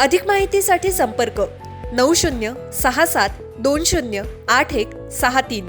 अधिक माहितीसाठी संपर्क नऊ शून्य सहा सात दोन शून्य आठ एक सहा तीन.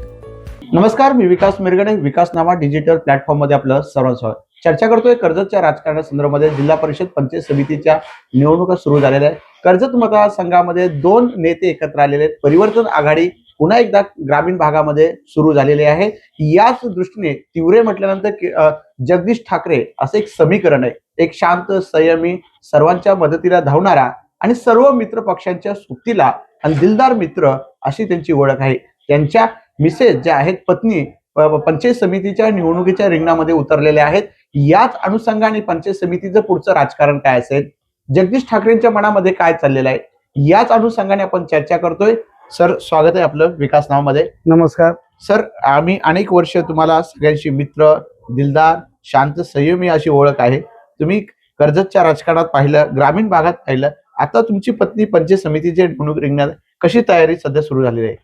नमस्कार मी विकास मिरगणे विकास नामा डिजिटल प्लॅटफॉर्ममध्ये आपलं सर्वांचं स्वागत. चर्चा करतोय कर्जतच्या राजकारणासंदर्भामध्ये जिल्हा परिषद पंचायत समितीच्या निवडणुका सुरू झालेल्या आहेत. कर्जत मतदारसंघामध्ये दोन नेते एकत्र आलेले आहेत. परिवर्तन आघाडी पुन्हा एकदा ग्रामीण भागामध्ये सुरू झालेले आहे. याच दृष्टीने तिवरे म्हटल्यानंतर जगदीश ठाकरे असं एक समीकरण आहे. एक शांत संयमी सर्वांच्या मदतीला धावणारा आणि सर्व मित्र पक्षांच्या सुट्टीला आणि दिलदार मित्र अशी त्यांची ओळख आहे. त्यांच्या मिसेस ज्या आहेत पत्नी पंचायत समितीच्या निवडणुकीच्या रिंगणामध्ये उतरलेल्या आहेत. याच अनुषंगाने पंचायत समितीचं पुढचं राजकारण काय असेल? जगदीश ठाकरेंच्या मनामध्ये काय चाललेलं आहे? याच अनुषंगाने आपण चर्चा करतोय. सर स्वागत आहे आपलं विकास नावामध्ये. नमस्कार. सर आम्ही अनेक वर्ष तुम्हाला सगळ्यांशी मित्र दिलदार शांत संयमी अशी ओळख आहे. तुम्ही कर्जतच्या राजकारणात पाहिलं ग्रामीण भागात पाहिलं. आता तुमची पत्नी पंचायत समितीच्या निवडणूक रिंगणात कशी तयारी सध्या सुरू झालेली आहे?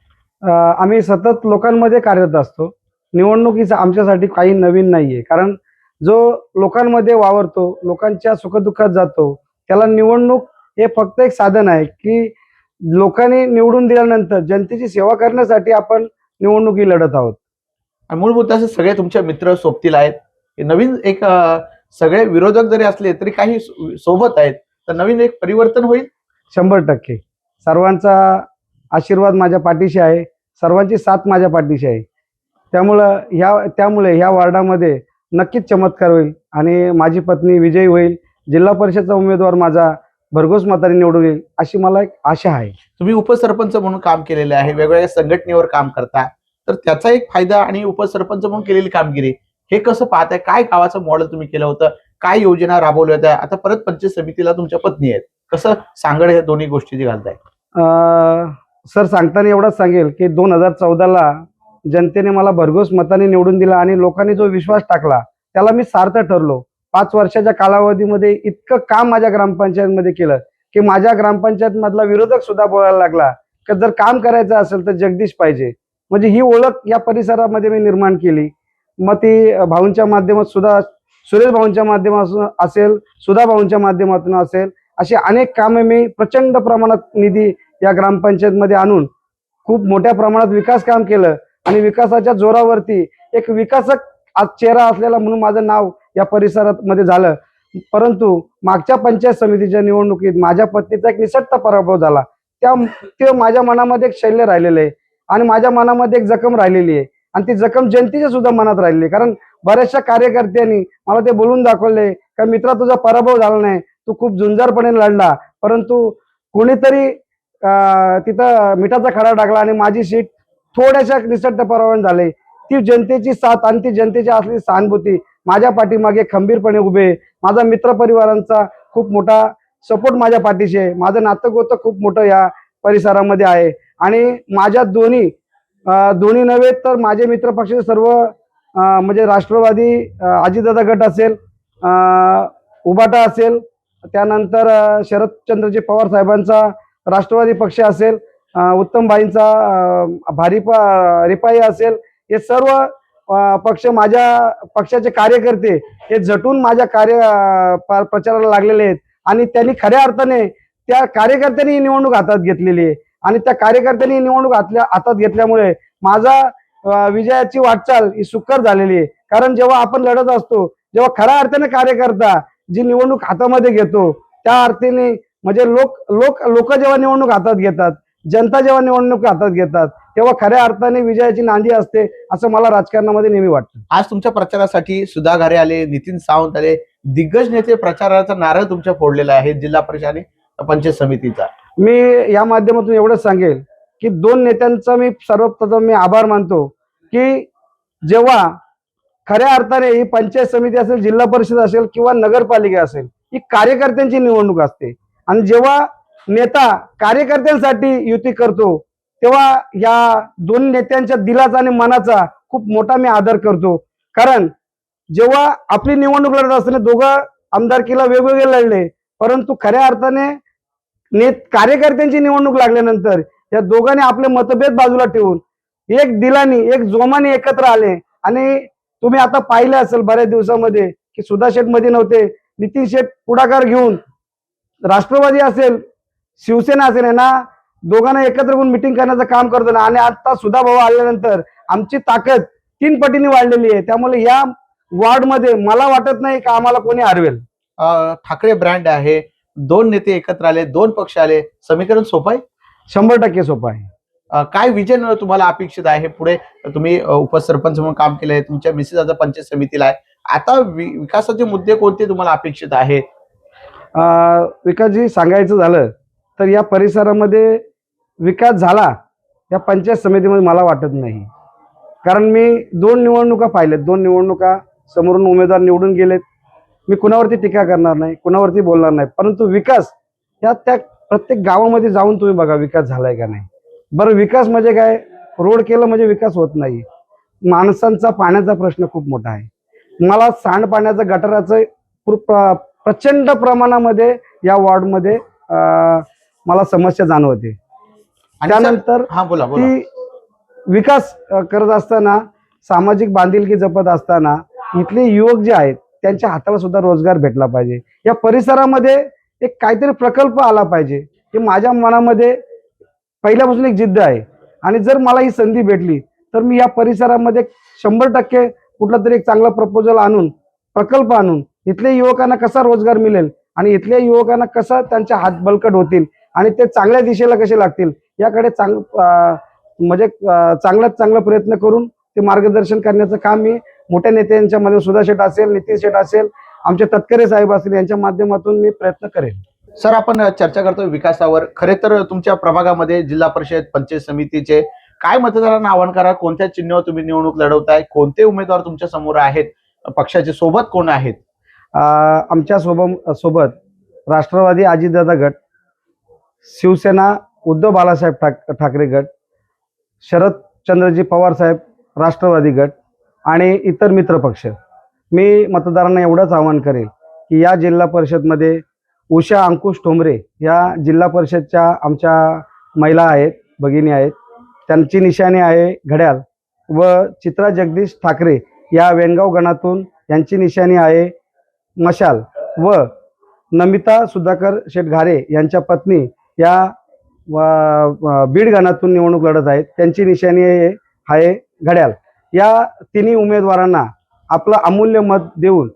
आम्ही सतत लोकांमध्ये कार्यरत असतो. निवडणुकीचं आमच्यासाठी काही नवीन नाहीये. कारण जो लोकांमध्ये वावरतो लोकांच्या सुखदुःखात जातो त्याला निवडणूक हे फक्त एक साधन आहे की लोकांनी निवडून दिल्यानंतर जनतेची सेवा करण्यासाठी आपण निवडणुकी लढत आहोत. आणि मूलभूत असे सगळे तुमचे मित्र सोबतील आहेत. नवीन एक सगळे विरोधक जरी असले तरी काही सोबत आहेत. तर नवीन एक परिवर्तन होईल? शंभर टक्के. सर्वांचा आशीर्वाद माझ्या पाठीशी आहे. सर्वांची साथ माझ्या पाठीशी आहे. त्यामुळं ह्या त्यामुळे ह्या वार्डामध्ये नक्कीच चमत्कार होईल आणि माझी पत्नी विजयी होईल. जिल्हा परिषदचा उमेदवार माझा भरघोस मताने निवडून येईल अशी मला एक आशा आहे. तुम्ही उपसरपंच म्हणून काम केलेले आहे वेगवेगळ्या संघटनेवर काम करता तर त्याचा एक फायदा आणि उपसरपंच म्हणून केलेली कामगिरी हे कसं पाहताय? काय गावाचं मॉडेल तुम्ही केलं होतं? काय योजना राबवल्या होत्या? आता परत पंचायत समितीला तुमच्या पत्नी आहेत. कसं सांगड हे दोन्ही गोष्टी जी घालताय सर सांगताना एवढंच सांगेल की दोन हजार चौदाला जनतेने मला भरघोस मताने निवडून दिला आणि लोकांनी जो विश्वास टाकला त्याला मी सार्थ ठरलो. पाच वर्षाच्या कालावधीमध्ये इतकं काम माझ्या ग्रामपंचायतमध्ये केलं की माझ्या ग्रामपंचायत मधला विरोधक सुद्धा बोलायला लागला की जर काम करायचं असेल तर जगदीश पाहिजे. म्हणजे ही ओळख या परिसरामध्ये मी निर्माण केली. मग ती भाऊंच्या माध्यमात सुद्धा सुरेश भाऊंच्या माध्यमातून असेल सुधा भाऊंच्या माध्यमातून असेल अशी अनेक कामे मी प्रचंड प्रमाणात निधी या ग्रामपंचायतमध्ये आणून खूप मोठ्या प्रमाणात विकास काम केलं. आणि विकासाच्या जोरावरती एक विकासक आज चेहरा असलेला म्हणून माझं नाव या परिसरात मध्ये झालं. परंतु मागच्या पंचायत समितीच्या निवडणुकीत माझ्या पत्नीचा एक निसटता पराभव झाला. त्या ते माझ्या मनामध्ये एक शैल्य राहिलेलं आहे. आणि माझ्या मनामध्ये एक जखम राहिलेली आहे. आणि ती जखम जनतेच्या सुद्धा मनात राहिलेली आहे. कारण बऱ्याचशा कार्यकर्त्यांनी मला ते बोलून दाखवले का मित्रा तुझा पराभव झाला नाही. तू खूप झुंजारपणे लढला. परंतु कोणीतरी तिथं मिठाचा खडा टाकला आणि माझी सीट थोड्याशा निसटत पराभव झाले. ती जनतेची साथ आणि ती जनतेची असलेली सहानुभूती माझ्या पाठीमागे खंबीरपणे उभे माझा मित्रपरिवारांचा खूप मोठा सपोर्ट माझ्या पाठीशी आहे. माझं नातं गोतं खूप मोठं या परिसरामध्ये आहे. आणि माझ्या दोन्ही दोन्ही नव्हे तर माझे मित्र पक्षाचे सर्व म्हणजे राष्ट्रवादी अं, अजितदादा गट असेल उबाटा असेल त्यानंतर शरदचंद्रजी पवार साहेबांचा राष्ट्रवादी पक्ष असेल उत्तमबाईंचा अं, रिपाई असेल हे सर्व पक्ष माझ्या पक्षाचे कार्यकर्ते हे झटून माझ्या कार्य प्रचाराला लागलेले आहेत. आणि त्यांनी खऱ्या अर्थाने त्या कार्यकर्त्यांनी निवडणूक हातात घेतलेली आहे. आणि त्या कार्यकर्त्यांनी निवडणूक हातल्या हातात घेतल्यामुळे माझा विजयाची वाटचाल ही सुकर झालेली आहे. कारण जेव्हा आपण लढत असतो जेव्हा खऱ्या अर्थाने कार्यकर्ता जी निवडणूक हातामध्ये घेतो त्या अर्थाने म्हणजे लोक लोक लोक जेव्हा निवडणूक हातात घेतात जनता जेव्हा निवडणूक हातात घेतात तेव्हा खऱ्या अर्थाने विजयाची नांदी असते असं मला राजकारणामध्ये नेहमी वाटतं. आज तुमच्या प्रचारासाठी सुधा घारे आले नितीन सावंत आले दिग्गज नेते प्रचाराचा नारळ तुमच्या फोडलेला आहे जिल्हा परिषद आणि पंचायत समितीचा. मी या माध्यमातून एवढंच सांगेल की दोन नेत्यांचा मी सर्वप्रथम मी आभार मानतो की जेव्हा खऱ्या अर्थाने ही पंचायत समिती असेल जिल्हा परिषद असेल किंवा नगरपालिका असेल ही कार्यकर्त्यांची निवडणूक असते. आणि जेव्हा नेता कार्यकर्त्यांसाठी युती करतो तेव्हा या दोन नेत्यांच्या दिलाचा आणि मनाचा खूप मोठा मी आदर करतो. कारण जेव्हा आपली निवडणूक लढत असताना दोघं आमदारकीला वेगवेगळे लढले परंतु खऱ्या अर्थाने नेत कार्यकर्त्यांची निवडणूक लागल्यानंतर या दोघांनी आपले मतभेद बाजूला ठेवून एक दिलानी एक जोमाने एकत्र आले. आणि तुम्ही आता पाहिलं असेल बऱ्याच दिवसामध्ये की सुधा शेठमध्ये नव्हते नितीन शेठ पुढाकार घेऊन राष्ट्रवादी असेल शिवसेना असेल यांना दोघांना एकत्र करून मिटिंग करण्याचं काम करतो ना. आणि आता सुधा भाऊ आल्यानंतर आमची ताकद तीन पटीने वाढलेली आहे. त्यामुळे या वॉर्डमध्ये मला वाटत नाही का आम्हाला कोणी हरवेल. ठाकरे ब्रँड आहे. दोन नेते एकत्र आले दोन पक्ष आले. समीकरण सोपं आहे? शंभर टक्के सोपं आहे. काय विजन तुम्हाला अपेक्षित आहे? पुढे तुम्ही उपसरपंच म्हणून काम केलंय तुमच्या मिसेस आता पंचायत समितीला आहे. आता वि- विकासाचे मुद्दे कोणते तुम्हाला अपेक्षित आहेत विकासजी सांगायचं झालं तर या परिसरामध्ये विकास झाला या पंचायत समितीमध्ये मला वाटत नाही. कारण मी दोन निवडणुका पाहिल्यात दोन निवडणुका समोरून उमेदवार निवडून गेलेत. मी कुणावरती टीका करणार नाही कुणावरती बोलणार नाही. परंतु विकास या त्या प्रत्येक गावामध्ये जाऊन तुम्ही बघा विकास झालाय का नाही. बरं विकास म्हणजे काय? रोड केलं म्हणजे विकास होत नाही. माणसांचा पाण्याचा प्रश्न खूप मोठा आहे. मला सांडपाण्याचं गटाराचं प्र- प्रचंड प्रमाणामध्ये या वॉर्डमध्ये अं, मला समस्या जाणवते. त्यानंतर हा बोला की विकास करत असताना सामाजिक बांधिलकी जपत असताना इथले युवक जे आहेत त्यांच्या हाताला सुद्धा रोजगार भेटला पाहिजे. या परिसरामध्ये एक काहीतरी प्रकल्प आला पाहिजे. हे माझ्या मनामध्ये पहिल्यापासून एक जिद्द आहे. आणि जर मला ही संधी भेटली तर मी या परिसरामध्ये शंभर टक्के कुठला तरी एक चांगला प्रपोजल आणून प्रकल्प आणून इथल्या युवकांना कसा रोजगार मिळेल आणि इथल्या युवकांना कसा त्यांच्या हात बलकट होतील आणि ते चांगल्या दिशेला कसे लागतील याकडे चांग म्हणजे अं, चांगल्यात चांगला प्रयत्न करून ते मार्गदर्शन करण्याचं काम मी मोठ्या नेत्यांच्या मध्ये सुधा शेठ असेल नितीन शेठ असेल आमचे तटकरे साहेब असतील यांच्या माध्यमातून मी प्रयत्न करेन सर आपण चर्चा करतो विकासावर. खरे तर तुमच्या प्रभागामध्ये जिल्हा परिषद पंचायत समितीचे काय मतदारांना आवाहन करा? कोणत्या चिन्हावर तुम्ही निवडणूक लढवताय? कोणते उमेदवार तुमच्यासमोर आहेत? पक्षाचे सोबत कोण आहेत? आमच्यासोबत सोबत राष्ट्रवादी अजितदादा गट शिवसेना उद्धव बाळासाहेब ठाक ठाकरे गट शरदचंद्रजी पवार साहेब राष्ट्रवादी गट आणि इतर मित्रपक्ष मी मतदारांना एवढंच आवाहन करेल की या जिल्हा परिषदमध्ये उषा अंकुश ठोंबरे या जिल्हा परिषदच्या आमच्या महिला आहेत भगिनी आहेत. त्यांची निशाणी आहे घड्याल व चित्रा जगदीश ठाकरे या वेणगाव गणातून यांची निशाणी आहे मशाल व नमिता सुधाकर शेटघारे यांच्या पत्नी या बीड गणातून निवडणूक लढत आहेत. त्यांची निशाणी आहे आहे घड्याल या तिन्ही उमेदवारांना आपलं अमूल्य मत देऊन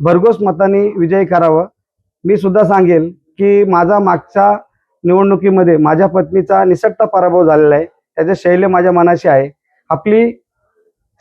भरघोस मताने विजयी करावं. मी सुद्धा सांगेल की माझा मागच्या निवडणुकीमध्ये माझ्या पत्नीचा निसटता पराभव झालेला आहे. त्याचे शैल्य माझ्या मनाशी आहे. आपली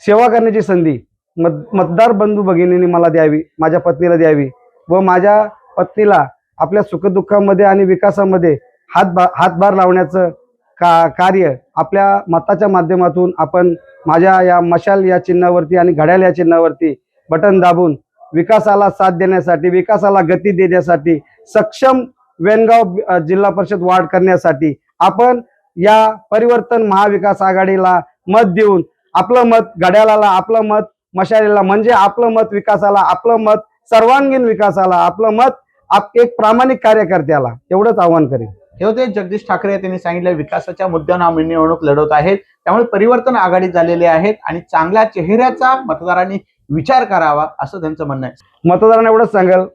सेवा करण्याची संधी मत मतदार बंधू भगिनीने मला द्यावी माझ्या पत्नीला द्यावी व माझ्या पत्नीला आपल्या सुखदुःखामध्ये आणि विकासामध्ये हातभार हातभार लावण्याचं का कार्य आपल्या मताच्या माध्यमातून आपण माझ्या या मशाल या चिन्हावरती आणि घड्याळ या चिन्हावरती बटन दाबून विकासाला साथ देण्यासाठी विकासाला गती देण्यासाठी सक्षम वेनगाव जिल्हा परिषद वाढ करण्यासाठी आपण या परिवर्तन महाविकास आघाडीला मत देऊन आपलं मत घड्याळाला आपलं मत मशालीला म्हणजे आपलं मत विकासाला आपलं मत सर्वांगीण विकासाला आपलं मत आप एक प्रामाणिक कार्यकर्त्याला एवढंच आव्हान करेन. हे होते. जगदीश ठाकरे त्यांनी सांगितलं विकासाच्या मुद्द्यावर आम्ही निवडणूक लढवत आहेत. त्यामुळे परिवर्तन आघाडीत झालेले आहेत आणि चांगल्या चेहऱ्याचा मतदारांनी विचार करावा असं त्यांचं म्हणणं आहे. मतदारांना एवढंच सांगाल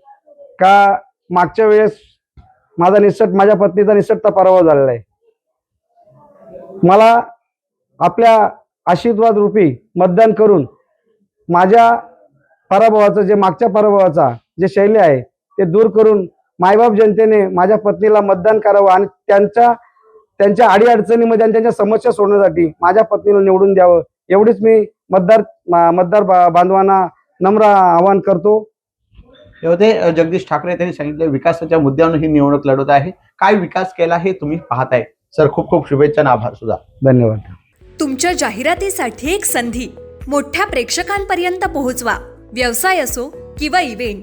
का मागच्या वेळेस माझा निसट माझ्या पत्नीचा निसटता पराभव झालेला आहे. मला आपल्या आशीर्वाद रूपी मतदान करून माझ्या पराभवाचं जे मागच्या पराभवाचा जे शैली आहे ते दूर करून मायबाप जनतेने माझ्या पत्नीला मतदान करावं आणि त्यांच्या त्यांच्या अडीअडचणीमध्ये आणि त्यांच्या समस्या सोडण्यासाठी माझ्या पत्नीला निवडून द्यावं. एवढीच मी मतदार मा- मतदार बा- बांधवांना नम्र आवाहन करतो. हे होते अ, जगदीश ठाकरे त्यांनी सांगितलं विकासाच्या मुद्द्यावर ही निवडणूक लढवत आहे. काय विकास केला हे तुम्ही पाहताय. सर खूप खूप शुभेच्छा आणि आभार सुद्धा. धन्यवाद. तुमच्या जाहिरातीसाठी एक संधी. मोठ्या प्रेक्षकांपर्यंत पोहोचवा. व्यवसाय असो किंवा इव्हेंट